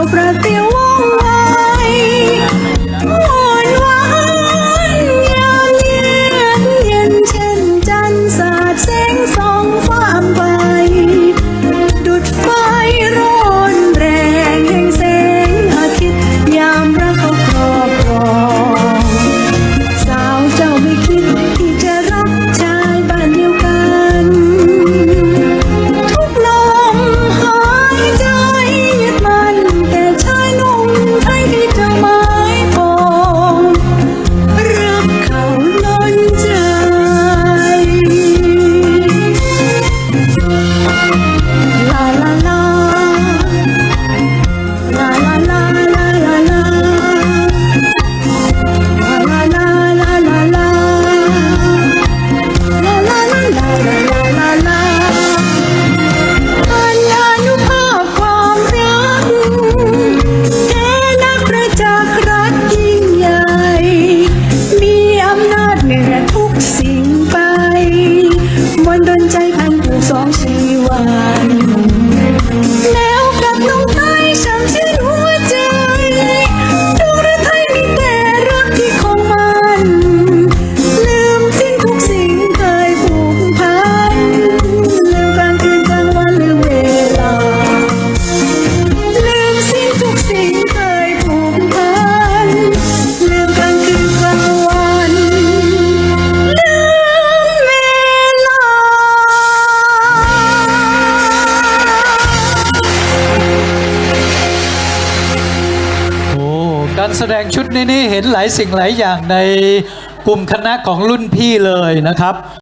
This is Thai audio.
céu pra ver. การแสดงชุดนี้นี่เห็นหลายสิ่งหลายอย่างในกลุ่มคณะของรุ่นพี่เลยนะครับ